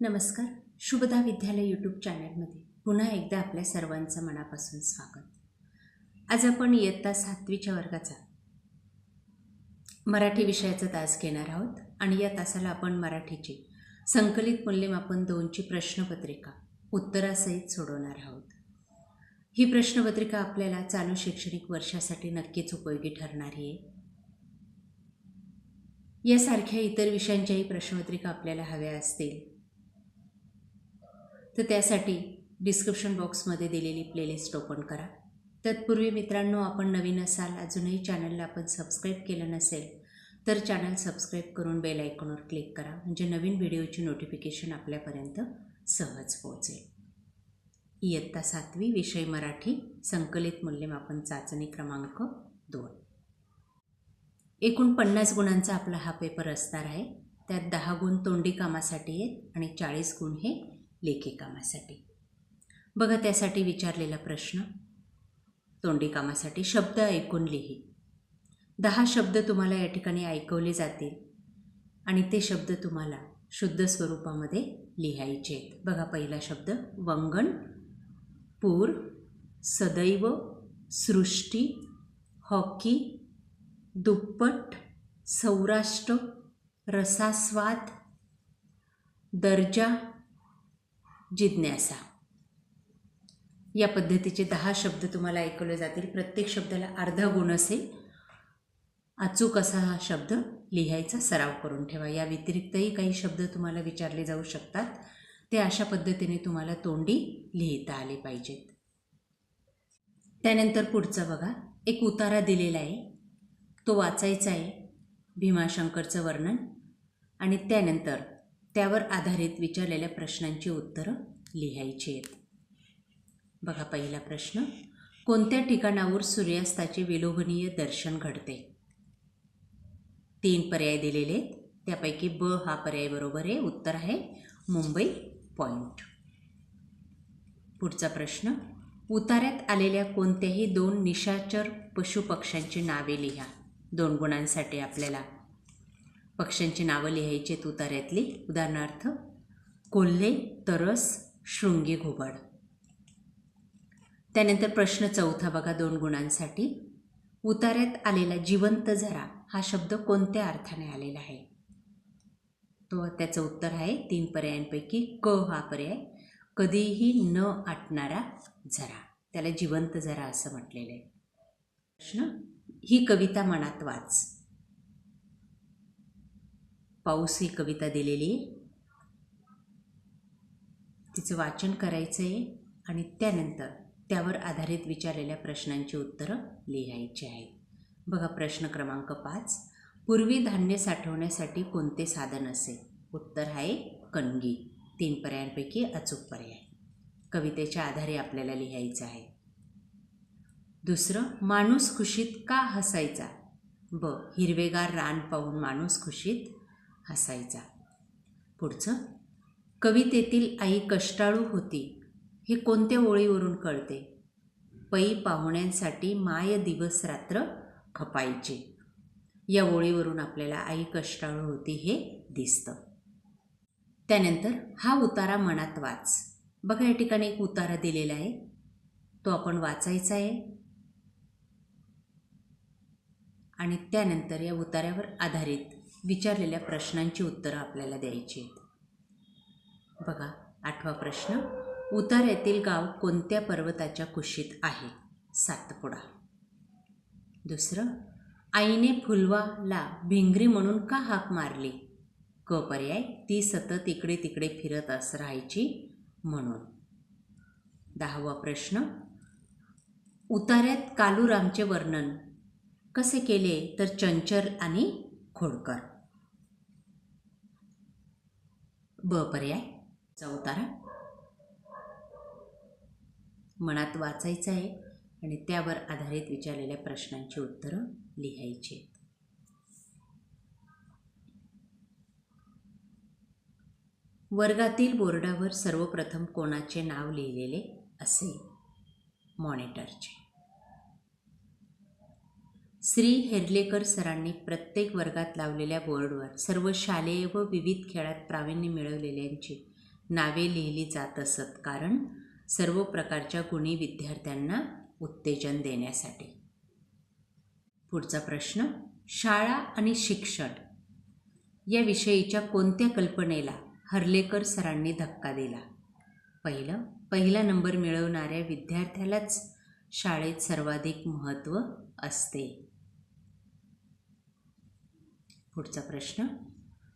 नमस्कार. शुभदा विद्यालय यूट्यूब चॅनलमध्ये पुन्हा एकदा आपल्या सर्वांचं मनापासून स्वागत. आज आपण इयत्ता सातवीच्या वर्गाचा मराठी विषयाचा तास घेणार आहोत आणि या तासाला आपण मराठीची संकलित मूल्यमापन दोनची प्रश्नपत्रिका उत्तरासहित सोडवणार आहोत. ही प्रश्नपत्रिका आपल्याला चालू शैक्षणिक वर्षासाठी नक्कीच उपयोगी ठरणारी आहे. यासारख्या इतर विषयांच्याही प्रश्नपत्रिका आपल्याला हव्या असतील तर त्यासाठी डिस्क्रिप्शन बॉक्समध्ये दिलेली प्लेलिस्ट ओपन करा. तत्पूर्वी मित्रांनो आपण नवीन असाल अजूनही चॅनलला आपण सबस्क्राईब केलं नसेल तर चॅनल सबस्क्राईब करून बेल आयकॉनवर क्लिक करा. म्हणजे नवीन व्हिडिओची नोटिफिकेशन आपल्यापर्यंत सहज पोहोचेल. इयत्ता सातवी विषय मराठी संकलित मूल्यमापन चाचणी क्रमांक दोन. एकूण पन्नास गुणांचा आपला हा पेपर असणार आहे. त्यात दहा गुण तोंडी कामासाठी आहेत आणि चाळीस गुण हे लेखी कामासाठी. बघा त्यासाठी विचारलेला प्रश्न. तोंडी कामासाठी शब्द ऐकून लिही. दहा शब्द तुम्हाला या ठिकाणी ऐकवले जातील आणि ते शब्द तुम्हाला शुद्ध स्वरूपामध्ये लिहायचे आहेत. बघा पहिला शब्द वंगण पूर सदैव सृष्टी हॉकी दुप्पट सौराष्ट्र रसास्वाद दर्जा जिज्ञासा. या पद्धतीचे दहा शब्द तुम्हाला ऐकवले जातील. प्रत्येक शब्दाला अर्धा गुण असेल. अचूक असा हा शब्द लिहायचा सराव करून ठेवा. या व्यतिरिक्तही काही शब्द तुम्हाला विचारले जाऊ शकतात. ते अशा पद्धतीने तुम्हाला तोंडी लिहिता आले पाहिजेत. त्यानंतर पुढचं बघा. एक उतारा दिलेला आहे. तो वाचायचा आहे. भीमाशंकरचं वर्णन. आणि त्यानंतर त्यावर आधारित विचारलेल्या प्रश्नांची उत्तरं लिहायची आहेत. बघा पहिला प्रश्न कोणत्या ठिकाणावर सूर्यास्ताचे विलोभनीय दर्शन घडते? तीन पर्याय दिलेले आहेत. त्यापैकी ब हा पर्याय बरोबर आहे. उत्तर आहे मुंबई पॉईंट पुढचा प्रश्न उतार्यात आलेल्या कोणत्याही दोन निशाचर पशुपक्ष्यांची नावे लिहा. दोन गुणांसाठी आपल्याला पक्ष्यांची नावं लिहायची आहेत उतार्यातली उदाहरणार्थ कोल्हे तरस शृंगी घुबड. त्यानंतर प्रश्न चौथा बघा दोन गुणांसाठी. उतार्यात आलेला जिवंत झरा हा शब्द कोणत्या अर्थाने आलेला आहे? तो त्याचं उत्तर आहे तीन पर्यायांपैकी क हा पर्याय. कधीही न आटणारा झरा त्याला जिवंत झरा असं म्हटलेलं आहे. प्रश्न ही कविता मनात वाच. पाऊस ही कविता दिलेली. आहे तिचं वाचन करायचं आहे आणि त्यानंतर त्यावर आधारित विचारलेल्या प्रश्नांची उत्तरं लिहायची आहेत. बघा प्रश्न क्रमांक पाच. पूर्वी धान्य साठवण्यासाठी कोणते साधन असे? उत्तर आहे कणगी. तीन पर्यायांपैकी अचूक पर्याय. कवितेच्या आधारे आपल्याला लिहायचं आहे. दुसरं माणूस खुशीत का हसायचा? ब हिरवेगार रान पाहून माणूस खुशीत हसायचा. पुढचं कवितेतील आई कष्टाळू होती. हे कोणत्या ओळीवरून कळते? पै पाहुण्यांसाठी माय दिवस रात्र खपायचे. या ओळीवरून आपल्याला आई कष्टाळू होती हे दिसतं. त्यानंतर हा उतारा मनात वाच. बघा या ठिकाणी एक उतारा दिलेला आहे. तो आपण वाचायचा आहे. आणि त्यानंतर या उतार्यावर आधारित विचारलेल्या प्रश्नांची उत्तरं आपल्याला द्यायची आहेत. बघा आठवा प्रश्न. उतार्यातील गाव कोणत्या पर्वताच्या कुशीत आहे? सातपुडा. दुसरं. आईने फुलवाला भिंगरी म्हणून का हाक मारली? क पर्याय? ती सतत इकडे तिकडे फिरत अस राहायची म्हणून. दहावा प्रश्न. उतार्यात कालूरामचे वर्णन. कसे केले? तर चंचल आणि खोडकर. ब पर्याय. चौतारा मनात वाचायचं आहे आणि त्यावर आधारित विचारलेल्या प्रश्नांची उत्तरं लिहायची आहेत. वर्गातील बोर्डावर सर्वप्रथम कोणाचे नाव लिहिलेले असे मॉनिटरचे. श्री हेर्लेकर सरांनी प्रत्येक वर्गात लावलेल्या बोर्डवर सर्व शालेय व विविध खेळात प्रावीण्य मिळवलेल्यांची नावे लिहिली जात असत कारण सर्व प्रकारच्या गुणी विद्यार्थ्यांना उत्तेजन देण्यासाठी. पुढचा प्रश्न शाळा आणि शिक्षण या विषयीच्या कोणत्या कल्पनेला हर्लेकर सरांनी धक्का दिला? पहिलं पहिला नंबर मिळवणाऱ्या विद्यार्थ्यालाच शाळेत सर्वाधिक महत्त्व असते. पुढचा प्रश्न.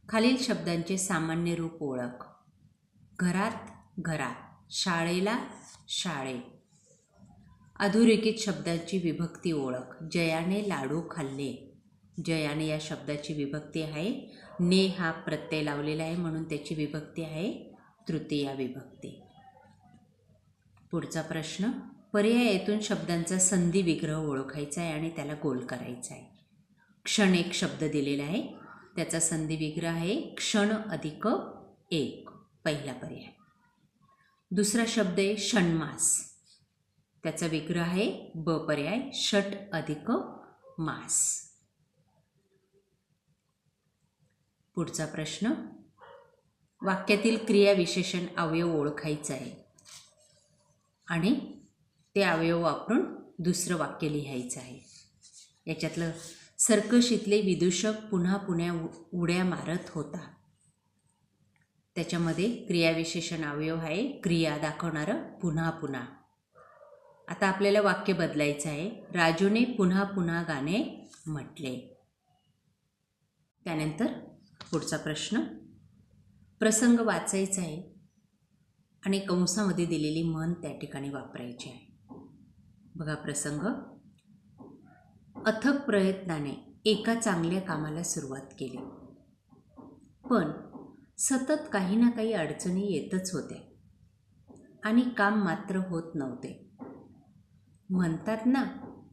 खालील शब्दांचे सामान्य रूप ओळख. घरात घरात शाळेला शाळे. अधोरेखित शब्दांची विभक्ती ओळख. जयाने लाडू खाल्ले. जयाने या शब्दाची विभक्ती आहे. ने हा प्रत्यय लावलेला आहे म्हणून त्याची विभक्ती आहे. तृतीया विभक्ती. पुढचा प्रश्न. पर्यायातून शब्दांचा संधी विग्रह ओळखायचा आहे आणि त्याला गोल करायचा आहे. क्षण एक शब्द दिलेला आहे. त्याचा संधी विग्रह आहे. क्षण अधिक एक. पहिला पर्याय. दुसरा शब्द आहे षण्मास. त्याचा विग्रह आहे. ब पर्याय. षट अधिक मास. पुढचा प्रश्न. वाक्यातील क्रियाविशेषण अवयव ओळखायचं आहे. आणि ते अवयव वापरून दुसरं वाक्य लिहायचं आहे. याच्यातलं सर्कशीतले विदूषक पुन्हा पुण्या उड्या मारत होता. त्याच्यामध्ये क्रियाविशेषण अवयव आहे. क्रिया दाखवणारं पुन्हा पुन्हा. आता आपल्याला वाक्य बदलायचं आहे. राजूने पुन्हा पुन्हा गाणे म्हटले. त्यानंतर पुढचा प्रश्न. प्रसंग वाचायचा आहे. आणि कंसामध्ये दिलेली मन त्या ठिकाणी वापरायची आहे. बघा प्रसंग. अथक प्रयत्नाने एका चांगल्या कामाला सुरुवात केली. पण सतत काही ना काही अडचणी येतच होत्या. आणि काम मात्र होत नव्हते. म्हणतात ना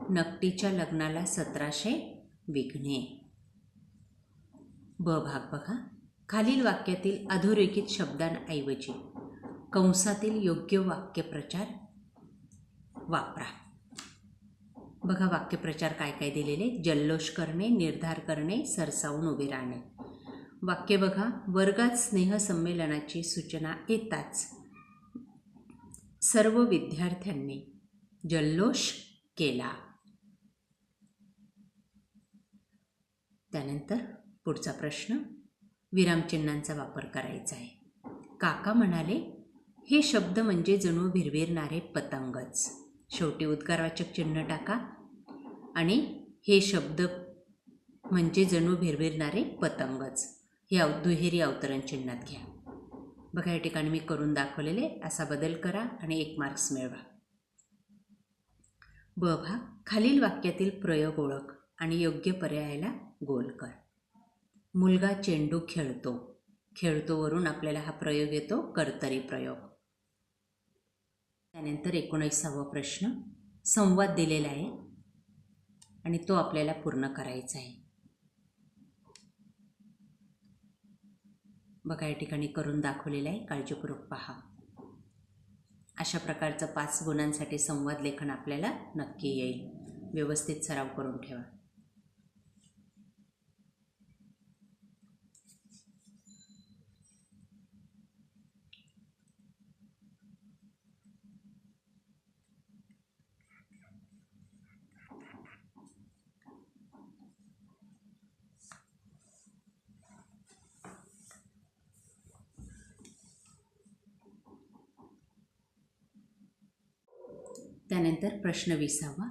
नकटीच्या लग्नाला सतराशे विघ्ने. ब भाग बघा. खालील वाक्यातील अधोरेखित शब्दांऐवजी कंसातील योग्य वाक्यप्रचार वापरा. बघा वाक्यप्रचार काय काय दिलेले जल्लोष करणे निर्धार करणे सरसावून उभे राहणे. वाक्य बघा वर्गात स्नेहसंमेलनाची सूचना येताच. सर्व विद्यार्थ्यांनी जल्लोष केला. त्यानंतर पुढचा प्रश्न विरामचिन्हांचा वापर करायचा आहे. काका म्हणाले हे शब्द म्हणजे जणू भिरभिरणारे पतंगच. शेवटी उद्गारवाचक चिन्ह टाका. आणि हे शब्द म्हणजे जणू भिरभिरणारे पतंगच. हे अव दुहेरी अवतरण चिन्हात घ्या. बघा या ठिकाणी मी करून दाखवलेले असा बदल करा आणि एक मार्क्स मिळवा. ब भाग खालील वाक्यातील प्रयोग ओळख आणि योग्य पर्यायाला गोल कर. मुलगा चेंडू खेळतो. खेळतोवरून आपल्याला हा प्रयोग येतो कर्तरी प्रयोग. त्यानंतर एकोणीसावा प्रश्न. संवाद दिलेला आहे. आणि तो आपल्याला पूर्ण करायचा आहे. बघा या ठिकाणी करून दाखवलेलं आहे. काळजीपूर्वक पहा. अशा प्रकारचं पाच गुणांसाठी संवाद लेखन आपल्याला नक्की येईल. व्यवस्थित सराव करून ठेवा. त्यानंतर प्रश्न विसावा.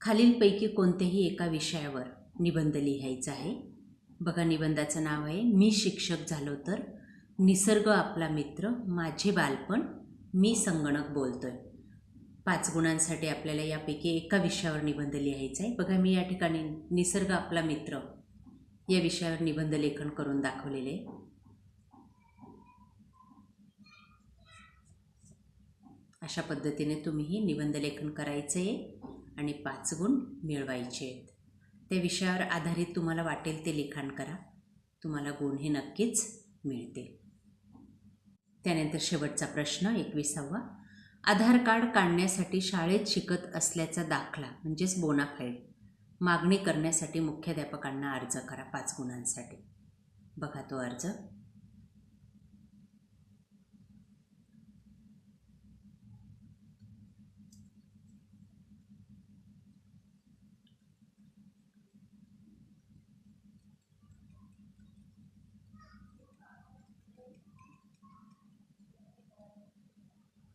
खालीलपैकी कोणत्याही एका विषयावर निबंध लिहायचा आहे? बघा निबंधाचं नाव आहे मी शिक्षक झालो तर निसर्ग आपला मित्र माझे बालपण मी संगणक बोलतो आहे पाच गुणांसाठी आपल्याला यापैकी एका विषयावर निबंध लिहायचा आहे. बघा मी या ठिकाणी निसर्ग आपला मित्र या विषयावर निबंध लेखन करून दाखवलेले आहे. अशा पद्धतीने तुम्हीही निबंधलेखन करायचं आहे आणि पाच गुण मिळवायचे. आहेत त्या विषयावर आधारित तुम्हाला वाटेल ते लिखाण करा. तुम्हाला गुण हे नक्कीच मिळते त्यानंतर शेवटचा प्रश्न एकविसावा. आधार कार्ड काढण्यासाठी शाळेत शिकत असल्याचा दाखला म्हणजेच बोनाफाईड मागणी करण्यासाठी मुख्याध्यापकांना अर्ज करा पाच गुणांसाठी. बघा तो अर्ज.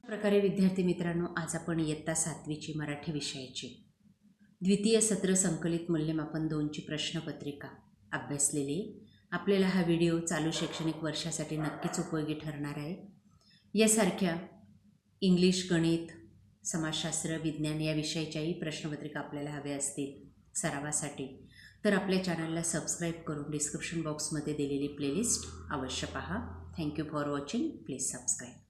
प्रकारे विद्यार्थी मित्रांनो आज आपण इयत्ता सातवीची मराठी विषयाची द्वितीय सत्र संकलित मूल्यमापन दोनची प्रश्नपत्रिका अभ्यासलेली आहे. आपल्याला हा व्हिडिओ चालू शैक्षणिक वर्षासाठी नक्कीच उपयोगी ठरणार आहे. यासारख्या इंग्लिश गणित समाजशास्त्र विज्ञान या विषयाच्याही प्रश्नपत्रिका आपल्याला हव्या असतील सरावासाठी तर आपल्या चॅनलला सबस्क्राईब करून डिस्क्रिप्शन बॉक्समध्ये दिलेली प्लेलिस्ट अवश्य पहा. Thank you for watching. Please subscribe.